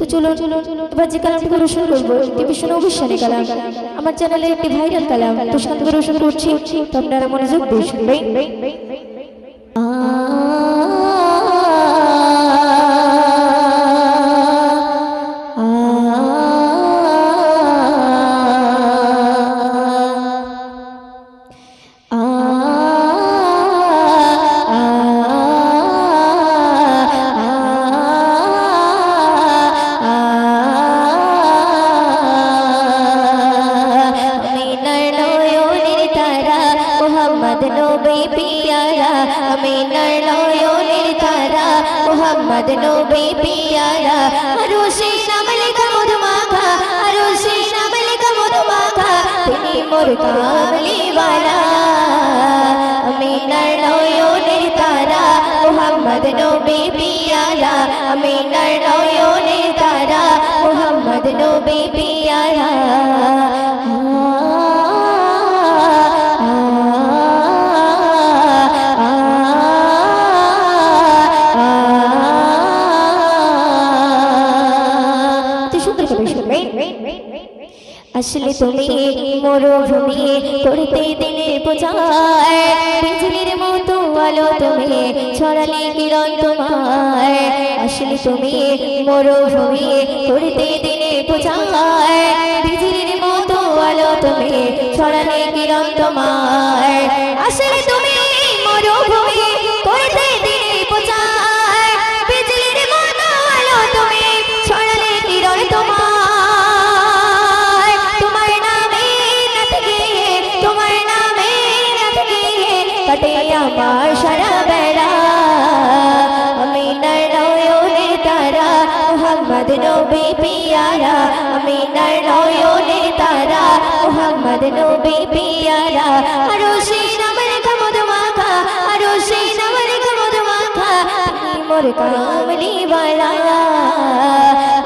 তো চলো চলো এবার যে কালামটি পরিবেশন করব একটি ভীষণ অবিশ্বাসী কালাম। আমার চ্যানেলে একটি ভাইরাল কালাম। তো করে শুরু করছি, তো আপনারা মনোযোগ দিয়ে শুনবেন। মোহাম্মদ নবী পিয়ারা, আরও সেই নাম লেখা মধুমাখা, আরও সেই নাম লেখা মধুমাখা, তিনি মোর কামলিওয়ালা আমিনার নয়নের তারা, মোহাম্মদ নবী পিয়ারা, আমিনার নয়নের তারা, মোহাম্মদ নবী পিয়ারা। আসলে তুমি মরুভূমি করতে দিলে বোঝায় বিজলির মতো আলো তুমি ছড়ালে কিরণ তোমার আসলে তুমি মরুভূমি করতে দিলে বোঝায় বিজলির মতো আলো তুমি ছড়ালে কিরণ তোমার আসলে তুমি মরুভূমি করতে আমার সারা বেড়া। আমি নয়নের তারা, মোহাম্মদ নবী পিয়ারা। আমি নয়নের তারা, মোহাম্মদ নবী পিয়ারা। আরও সেই নামের কামদ মাখা, আরও সেই নামের কামদ মাখা মোর কামলি বালা।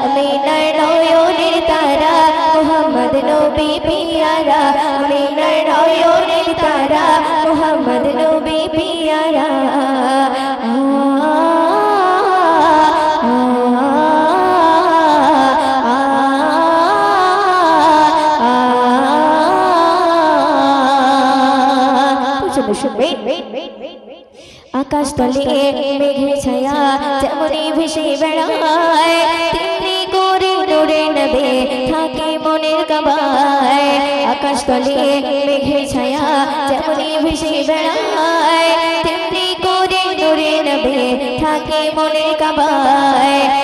আমি নয়নের তারা, মোহাম্মদ নবী পিয়ারা। আকাশ তলে মেঘে ছায়া যেমনই ভেসে বেড়ায়, তেমনি করে নূরে নবে, থাকে মনের কাবায়। আকাশ তলে মেঘে ছায়া যেমনই ভেসে বেড়ায়, তেমনি করে নবে, থাকে মনের কাবায়।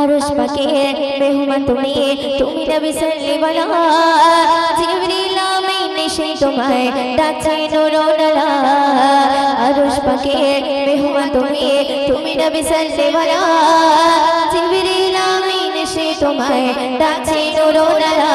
আরশ পাকে মেহমান তুমি তুমি নবী সাল্লিওয়ালা জিবরিল আমিন এসে তোমায় ডাকছে নুরুনালা। আরশ পাকে মেহমান তুমি তুমি নবী সাল্লিওয়ালা জিবরিল আমিন এসে তোমায় ডাকছে নুরুনালা।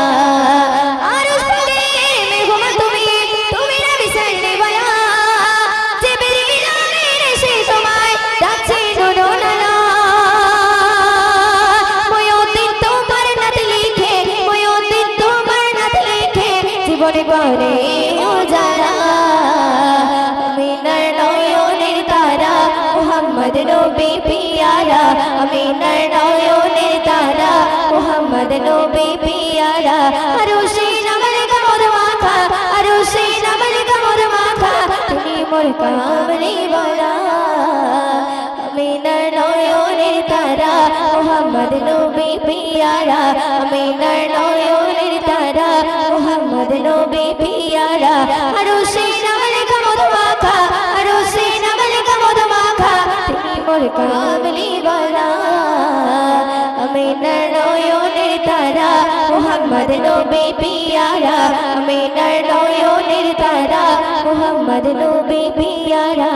জীবনে করে উজালা আমিনার নয়নের তারা, মোহাম্মদ নবী পিয়ারা, আমিনার নয়নের তারা, মোহাম্মদ নবী পিয়ারা, আরও সেই নামের কামর মাথা আরও সেই নামের কামর মাথা তুমি মোর কামলি বলা। আমিনার নয়নের তারা, মোহাম্মদ নবী পিয়ারা তারা মোহাম্মদ নবী পিয়ারা আরও। সেই নামের কামদ মাখা আরও সেই নামের কামদ মাখা তুমি মোর কামলি বালা। আমিনার নয়নের তারা, মোহাম্মদ নবী পিয়ারা। আমিনার নয়নের তারা, মোহাম্মদ নবী পিয়ারা।